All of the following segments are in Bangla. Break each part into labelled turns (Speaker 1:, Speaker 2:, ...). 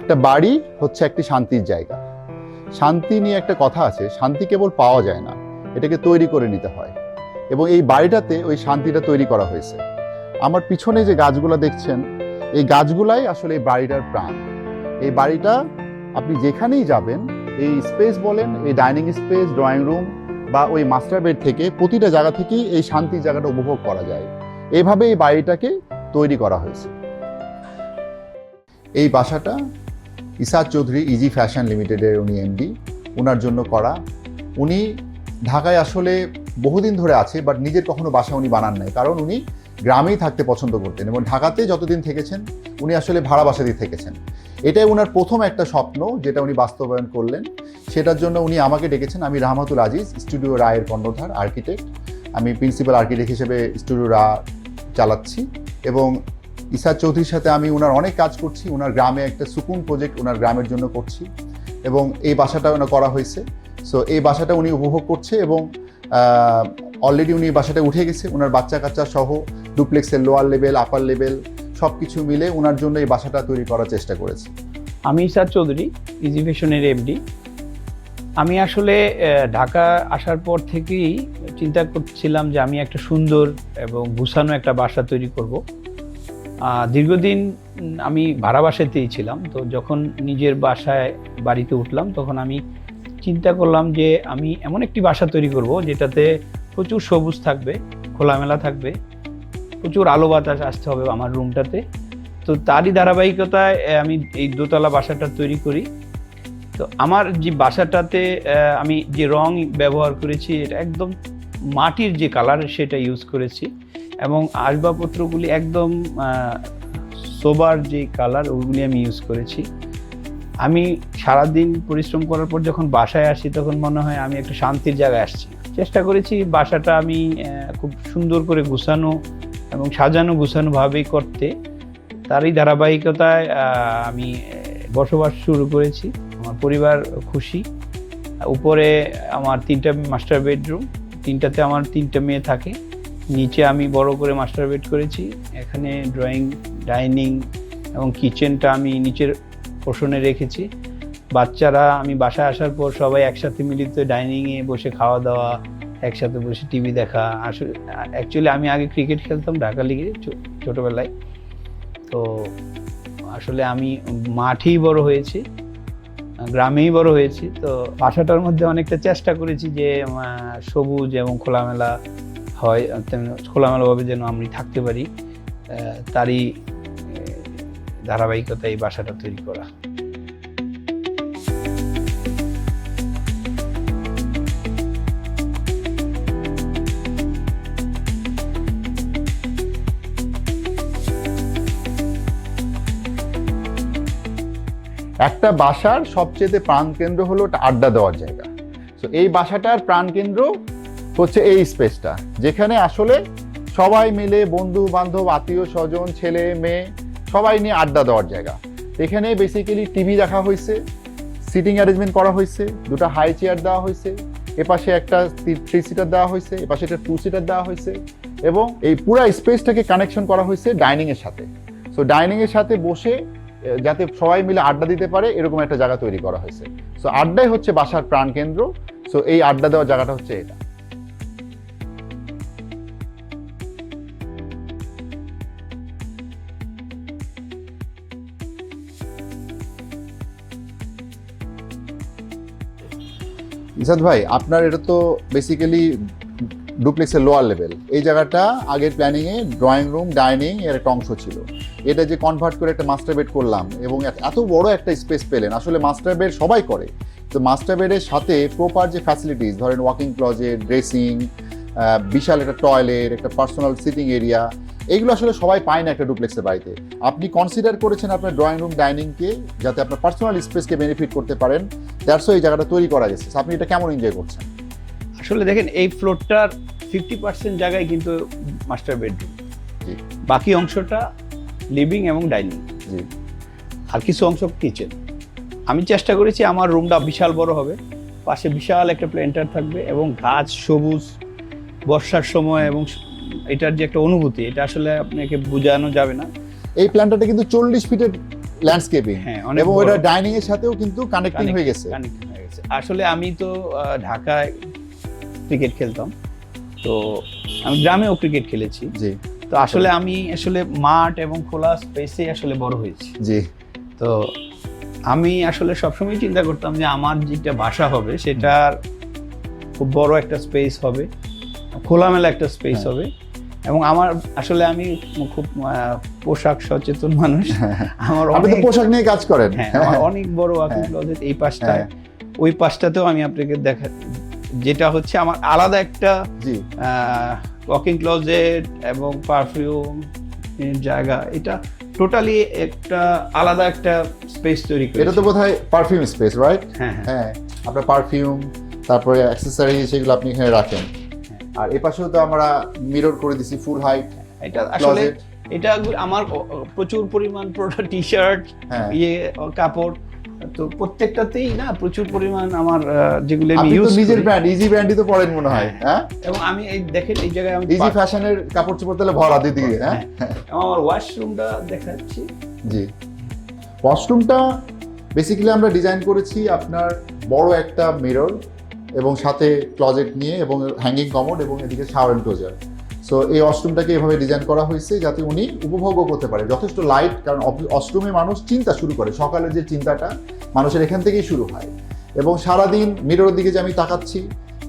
Speaker 1: একটা বাড়ি হচ্ছে একটি শান্তির জায়গা। শান্তি নিয়ে একটা কথা আছে, শান্তি কেবল পাওয়া যায় না, এটাকে তৈরি করে নিতে হয়। এবং এই বাড়িটাতে ওই শান্তিটা তৈরি করা হয়েছে। আমার পিছনে যে গাছগুলো দেখছেন, এই গাছগুলাই আসলে এই বাড়িটার প্রাণ। এই বাড়িটা আপনি যেখানেই যাবেন, এই স্পেস বলেন, এই ডাইনিং স্পেস, ড্রয়িং রুম বা ওই মাস্টার বেড থেকে প্রতিটা জায়গা থেকেই এই শান্তির জায়গাটা উপভোগ করা যায়। এভাবে এই বাড়িটাকে তৈরি করা হয়েছে। এই বাসাটা ইসাদ চৌধুরী ইজি ফ্যাশন লিমিটেডের উনি এমডি ওনার জন্য করা। উনি ঢাকায় আসলে বহুদিন ধরে আছে বাট নিজের কখনো বাসা উনি বানান নাই। কারণ উনি গ্রামেই থাকতে পছন্দ করতেন এবং ঢাকাতে যতদিন থেকেছেন, উনি আসলে ভাড়া বাসাতেই থেকেছেন। এটাই ওনার প্রথম একটা স্বপ্ন, যেটা উনি বাস্তবায়ন করলেন। সেটার জন্য উনি আমাকে ডেকেছেন। আমি রাহমাতুল আজিজ স্টুডিও রায়ের কর্ণধার আর্কিটেক্ট আমি প্রিন্সিপাল আর্কিটেক্ট হিসেবে স্টুডিও রা চালাচ্ছি এবং ইসাদ চৌধুরীর সাথে আমি ওনার অনেক কাজ করছি ওনার গ্রামে একটা সুকুন প্রজেক্ট ওনার গ্রামের জন্য করছি এবং এই বাসাটা ওনার করা হয়েছে। সো এই বাসাটা উনি উপভোগ করছে এবং অলরেডি উনি বাসাটা উঠে গেছে। ওনার বাচ্চা কাচ্চা সহ ডুপ্লেক্সের লোয়ার লেভেল আপার লেভেল সব কিছু মিলে ওনার জন্য এই বাসাটা তৈরি করার চেষ্টা করেছে।
Speaker 2: আমি ইসাদ চৌধুরী ইজি ফ্যাশনের এমডি আমি আসলে ঢাকা আসার পর থেকেই চিন্তা করছিলাম যে আমি একটা সুন্দর এবং গুছানো একটা বাসা তৈরি করব। দীর্ঘদিন আমি ভাড়া বাসাতেই ছিলাম, তো যখন নিজের বাসায় বাড়িতে উঠলাম তখন আমি চিন্তা করলাম যে আমি এমন একটি বাসা তৈরি করব যেটাতে প্রচুর সবুজ থাকবে, খোলামেলা থাকবে, প্রচুর আলো বাতাস আসতে হবে আমার রুমটাতে। তো তারই ধারাবাহিকতায় আমি এই দোতলা বাসাটা তৈরি করি। তো আমার যে বাসাটাতে আমি যে রং ব্যবহার করেছি, এটা একদম মাটির যে কালার সেটা ইউজ করেছি। এবং আসবাবপত্রগুলি একদম সোবার যে কালার ওগুলি আমি ইউজ করেছি। আমি সারাদিন পরিশ্রম করার পর যখন বাসায় আসি, তখন মনে হয় আমি একটা শান্তির জায়গায় আসছি। চেষ্টা করেছি বাসাটা আমি খুব সুন্দর করে গুছানো এবং সাজানো গুছানোভাবেই করতে। তারই ধারাবাহিকতায় আমি বসবাস শুরু করেছি। আমার পরিবার খুশি। উপরে আমার তিনটা মাস্টার বেডরুম তিনটাতে আমার তিনটা মেয়ে থাকে। নিচে আমি বড় করে মাস্টার বেড করেছি। এখানে ড্রয়িং ডাইনিং এবং কিচেনটা আমি নিচের পোষণে রেখেছি। বাচ্চারা, আমি বাসায় আসার পর সবাই একসাথে মিলিত ডাইনিংয়ে বসে খাওয়া দাওয়া, একসাথে বসে টিভি দেখা। আসলে অ্যাকচুয়ালি আমি আগে ক্রিকেট খেলতাম ঢাকা লিগে ছোটবেলায়। তো আসলে আমি মাঠেই বড় হয়েছি, গ্রামেই বড় হয়েছি। তো বাসাটার মধ্যে অনেকটা চেষ্টা করেছি যে সবুজ এবং খোলামেলা হয় তেমনি খোলামেলাভাবে যেন আমি থাকতে পারি তারই ধারাবাহিকতা এই বাসাটা তৈরি করা।
Speaker 1: একটা বাসার সবচেয়ে প্রাণকেন্দ্র হলো আড্ডা দেওয়ার জায়গা। তো এই বাসাটার প্রাণকেন্দ্র হচ্ছে এই স্পেসটা, যেখানে আসলে সবাই মিলে বন্ধু বান্ধব, আত্মীয় স্বজন, ছেলে, মেয়ে, সবাই নিয়ে আড্ডা দেওয়ার জায়গা। এখানে বেসিক্যালি টিভি দেখা হয়েছে সিটিং অ্যারেঞ্জমেন্ট করা হয়েছে, দুটো হাই চেয়ার দেওয়া হয়েছে, এপাশে একটা থ্রি সিটার দেওয়া হয়েছে, এপাশে একটা টু সিটার দেওয়া হয়েছে এবং এই পুরো স্পেসটাকে কানেকশন করা হয়েছে ডাইনিং এর সাথে। সো ডাইনিং এর সাথে বসে যাতে সবাই মিলে আড্ডা দিতে পারে, এরকম একটা জায়গা তৈরি করা হয়েছে। সো আড্ডাই হচ্ছে বাসার প্রাণকেন্দ্র। সো এই আড্ডা দেওয়ার জায়গাটা হচ্ছে এটা। ইসাদ ভাই, আপনার এটা তো বেসিক্যালি ডুপ্লেক্সের লোয়ার লেভেল এই জায়গাটা আগের প্ল্যানিংয়ে ড্রয়িং রুম ডাইনিং এর একটা অংশ ছিল। এটা যে কনভার্ট করে একটা মাস্টার বেড করলাম এবং এত- বড় একটা স্পেস পেলেন, আসলে মাস্টার বেড সবাই করে। তো মাস্টার বেডের সাথে প্রপার যে ফ্যাসিলিটিস ধরেন ওয়াকিং ক্লজেট ড্রেসিং বিশাল একটা টয়লেট একটা পার্সোনাল সিটিং এরিয়া এইগুলো আসলে সবাই পায় না একটা ডুপ্লেক্সের বাড়িতে। আপনি কনসিডার করেছেন আপনার ড্রয়িং রুম ডাইনিংকে যাতে আপনার পার্সোনাল স্পেসকে বেনিফিট করতে পারেন। দ্যাটস এই জায়গাটা তৈরি করা গেছে। আপনি এটা কেমন এনজয় করছেন?
Speaker 2: আসলে দেখেন এই ফ্লোরটার ফিফটি পার্সেন্ট জায়গায় কিন্তু মাস্টার বেডরুম বাকি অংশটা লিভিং এবং ডাইনিং আর কিছু অংশ কিচেন আমি চেষ্টা করেছি আমার রুমটা বিশাল বড় হবে। পাশে বিশাল একটা প্ল্যান্টার থাকবে এবং গাছ সবুজ বর্ষার সময় এবং এটার যে একটা অনুভূতি এটা আসলে আপনাকে বোঝানো যাবে না।
Speaker 1: এই প্ল্যানটাতে কিন্তু চল্লিশ ফিটের ল্যান্ডস্কেপিং
Speaker 2: হ্যাঁ
Speaker 1: এবং। ওটা ডাইনিং এর সাথেও কিন্তু কানেক্টিং হয়ে গেছে।
Speaker 2: কানেক্ট হয়ে গেছে। আসলে আমি তো ঢাকায় ক্রিকেট খেলতাম। তো আমি গ্রামেও ক্রিকেট খেলেছি।
Speaker 1: জি।
Speaker 2: তো আসলে আমি আসলে মাঠ এবং খোলা স্পেসে আসলে বড় হয়েছি।
Speaker 1: জি।
Speaker 2: তো আমি আসলে সবসময় চিন্তা করতাম যে আমার যেটা বাসা হবে সেটার খুব বড় একটা স্পেস হবে। খোলামেলা একটা স্পেস
Speaker 1: হ্যাঁ।
Speaker 2: হবে। এবং আমার আসলে আমি খুব পোশাক সচেতন মানুষ। আমার
Speaker 1: আপনি তো
Speaker 2: অনেক
Speaker 1: পোশাক নিয়ে কাজ করেন।
Speaker 2: হ্যাঁ আমার অনেক বড় ওয়াকিং
Speaker 1: হ্যাঁ।
Speaker 2: ক্লোজেট এই পাশটায়।
Speaker 1: হ্যাঁ,
Speaker 2: ওই পাশটাতেও আমি আপনাকে দেখা যেটা হচ্ছে আমার আলাদা একটা
Speaker 1: জি।
Speaker 2: ওয়াকিং ক্লোজেট এবং পারফিউম জায়গা। এটা টোটালি একটা আলাদা একটা স্পেস তৈরি করে
Speaker 1: এটা তো বোধহয় পারফিউম স্পেস রাইট
Speaker 2: হ্যাঁ হ্যাঁ।
Speaker 1: হ্যাঁ। আপনার পারফিউম তারপরে অ্যাক্সেসরি সেগুলো আপনি এখানে রাখেন। আর এ পাশেও তো আমরা মিরর করে দিছি ফুল হাইট
Speaker 2: এটা আসলে এটা আমার প্রচুর পরিমাণ প্রোডাক্ট টি শার্ট
Speaker 1: হ্যাঁ।
Speaker 2: ইয়ে কাপড়। তো প্রত্যেকটাতেই না প্রচুর পরিমাণ আমার যেগুলো আমি ইউজ
Speaker 1: নিজের ব্র্যান্ড ইজি ব্র্যান্ডই তো পড়েন মনে হয় হ্যাঁ।
Speaker 2: এবং আমি এই দেখেন এই জায়গায় আমি
Speaker 1: ইজি ফ্যাশনের কাপড় চোপড় তাহলে ভরা দিদিকে হ্যাঁ।
Speaker 2: হ্যাঁ, আমার ওয়াশরুমটা দেখাচ্ছি।
Speaker 1: জি। ওয়াশরুমটা বেসিক্যালি আমরা ডিজাইন করেছি আপনার বড় একটা মিরর এবং সাথে ক্লজেট নিয়ে এবং হ্যাঙ্গিং কমোড এবং এদিকে শাওয়ার এনক্লোজার সো এই ওয়াশরুমটাকে এভাবে ডিজাইন করা হয়েছে যাতে উনি উপভোগও করতে পারে। যথেষ্ট লাইট কারণ ওয়াশরুমে মানুষ চিন্তা শুরু করে। সকালের যে চিন্তাটা মানুষের এখান থেকেই শুরু হয়। এবং সারাদিন মিররের দিকে যে আমি তাকাচ্ছি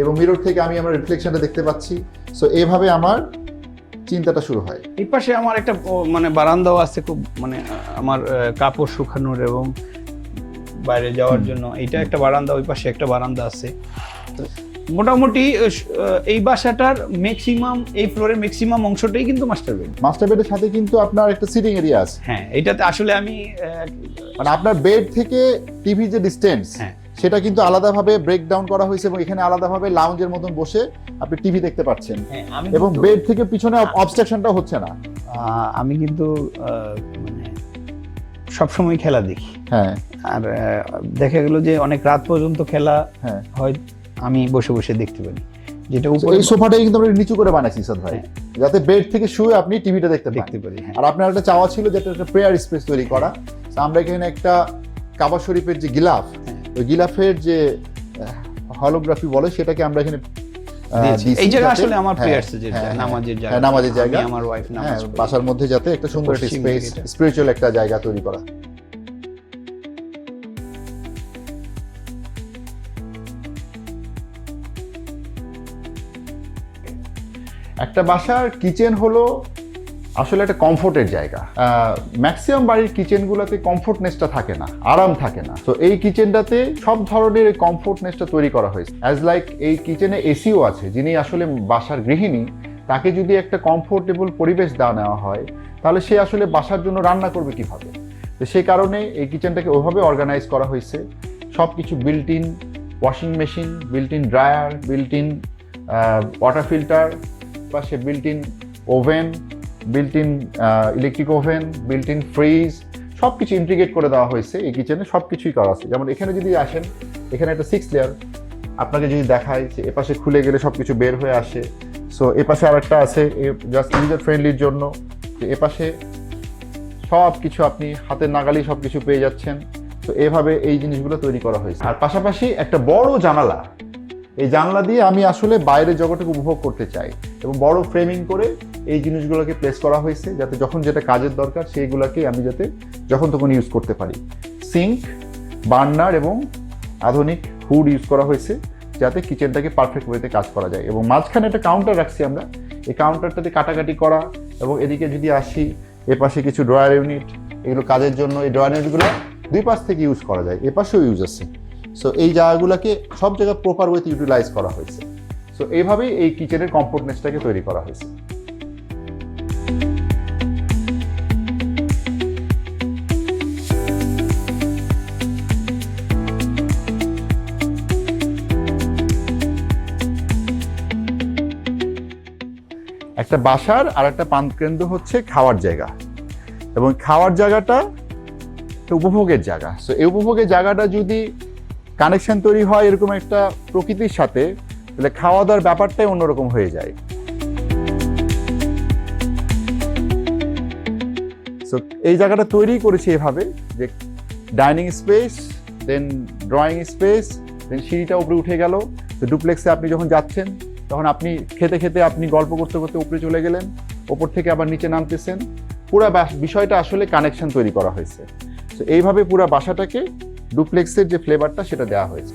Speaker 1: এবং মিরর থেকে আমি আমার রিফ্লেকশনটা দেখতে পাচ্ছি। সো এইভাবে আমার চিন্তাটা শুরু হয়।
Speaker 2: এই পাশে আমার একটা মানে বারান্দাও আছে খুব মানে আমার কাপড় শুকানোর এবং বাইরে যাওয়ার জন্য। এইটা একটা বারান্দা ওই পাশে একটা বারান্দা আছে। মোটামুটি এই বাসাটার ম্যাক্সিমাম এই ফ্লোরের ম্যাক্সিমাম অংশটাই কিন্তু মাস্টার বেড
Speaker 1: মাস্টার বেডের সাথে কিন্তু আপনার একটা সিটিং এরিয়া আছে।
Speaker 2: হ্যাঁ এটাতে আসলে আমি
Speaker 1: মানে আপনার বেড থেকে টিভি যে ডিস্টেন্স
Speaker 2: হ্যাঁ।
Speaker 1: সেটা কিন্তু আলাদাভাবে ব্রেক ডাউন করা হয়েছে এবং এখানে আলাদাভাবে লাউঞ্জের মতন বসে আপনি টিভি দেখতে পাচ্ছেন।
Speaker 2: হ্যাঁ
Speaker 1: এবং বেড থেকে পিছনে অবস্ট্রাকশনটা হচ্ছে না।
Speaker 2: আমি কিন্তু সবসময় খেলা দেখি।
Speaker 1: হ্যাঁ।
Speaker 2: আর দেখা গেল যে অনেক রাত পর্যন্ত খেলা
Speaker 1: হ্যাঁ।
Speaker 2: হয় আমি বসে বসে দেখতে পারি। যেটা
Speaker 1: এই সোফাটাই কিন্তু আমরা নিচু করে বানাইছি সাদ ভাই।
Speaker 2: হ্যাঁ।
Speaker 1: যাতে বেড থেকে শুয়ে আপনি টিভিটা দেখতে
Speaker 2: দেখতে পারি হ্যাঁ।
Speaker 1: আর আপনার একটা চাওয়া ছিল যেটা একটা প্রেয়ার স্পেস তৈরি করা। আমরা এখানে একটা কাবা শরীফের যে গিলাফ। ওই গিলাফের যে হলোগ্রাফি বলে সেটাকে আমরা এখানে
Speaker 2: এই জায়গা আসলে আমার
Speaker 1: হ্যাঁ, হ্যাঁ, হ্যাঁ।
Speaker 2: নামাজের জায়গা।
Speaker 1: নামাজের জায়গা।
Speaker 2: আমার ওয়াইফ নামাজ
Speaker 1: বাসার মধ্যে যাতে একটা সুন্দর একটা স্পেস স্পিরিচুয়াল একটা জায়গা তৈরি করা। একটা বাসার কিচেন হলো আসলে একটা কমফোর্টের জায়গা। ম্যাক্সিমাম বাড়ির কিচেনগুলোতে কমফোর্টনেসটা থাকে না, আরাম থাকে না। তো এই কিচেনটাতে সব ধরনের কমফোর্টনেসটা তৈরি করা হয়েছে। অ্যাজ লাইক এই কিচেনে এসিও আছে, যিনি আসলে বাসার গৃহিণী, তাকে যদি একটা কমফোর্টেবল পরিবেশ দেওয়া নেওয়া হয়, তাহলে সে আসলে বাসার জন্য রান্না করবে কীভাবে? তো সেই কারণে এই কিচেনটাকে ওইভাবে অর্গানাইজ করা হয়েছে। সব কিছু built in washing machine built in dryer built in water filter পাশে built in oven built in electric oven built in fridge সব কিছু ইন্টিগ্রেট করে দেওয়া হয়েছে এই কিচেনে সব কিছুই করা আছে। যেমন এখানে যদি আসেন, এখানে একটা সিক্স লেয়ার আপনাকে যদি দেখায় যে এপাশে খুলে গেলে সব কিছু বের হয়ে আসে। সো এপাশে আর একটা আছে জাস্ট ইউজার ফ্রেন্ডলির জন্য। যে এপাশে সব কিছু আপনি হাতের নাগালেই সব কিছু পেয়ে যাচ্ছেন। তো এভাবে এই জিনিসগুলো তৈরি করা হয়েছে। আর পাশাপাশি একটা বড় জানালা। এই জানলা দিয়ে আমি আসলে বাইরের জগৎটাকে উপভোগ করতে চাই এবং বড় ফ্রেমিং করে এই জিনিসগুলোকে প্লেস করা হয়েছে যাতে যখন যেটা কাজের দরকার সেইগুলোকে আমি যাতে যখন তখন ইউজ করতে পারি। সিঙ্ক বার্নার এবং আধুনিক হুড ইউজ করা হয়েছে যাতে কিচেনটাকে পারফেক্ট ওয়েতে কাজ করা যায়। এবং মাঝখানে একটা কাউন্টার রাখছি আমরা। এই কাউন্টারটাতে কাটাকাটি করা এবং এদিকে যদি আসি, এ পাশে কিছু ড্রয়ার ইউনিট এগুলো কাজের জন্য এই ড্রয়ার ইউনিটগুলো দুই পাশ থেকে ইউজ করা যায়, এ পাশেও ইউজ আছে। সো এই জায়গাগুলোকে সব জায়গায় প্রপার ওয়েতে ইউটিলাইজ করা হয়েছে। সো এইভাবেই এই কিচেনের কমফোর্টনেসটাকে তৈরি করা হয়েছে। একটা বাসার আর একটা পানকেন্দ্র হচ্ছে খাওয়ার জায়গা। এবং খাওয়ার জায়গাটা উপভোগের জায়গা। সো এই উপভোগের জায়গাটা যদি কানেকশন তৈরি হয় এরকম একটা প্রকৃতির সাথে, তাহলে খাওয়া দাওয়ার ব্যাপারটাই অন্যরকম হয়ে যায়। সো এই জায়গাটা তৈরি করেছি এভাবে যে dining space then drawing space then সিঁড়িটা উপরে উঠে গেল। তো ডুপ্লেক্সে আপনি যখন যাচ্ছেন তখন আপনি খেতে খেতে আপনি গল্প করতে করতে উপরে চলে গেলেন, ওপর থেকে আবার নিচে নামতেছেন। পুরো বিষয়টা আসলে কানেকশন তৈরি করা হয়েছে। তো এইভাবে পুরা বাসাটাকে ডুপ্লেক্সের যে ফ্লেভারটা সেটা দেওয়া হয়েছে।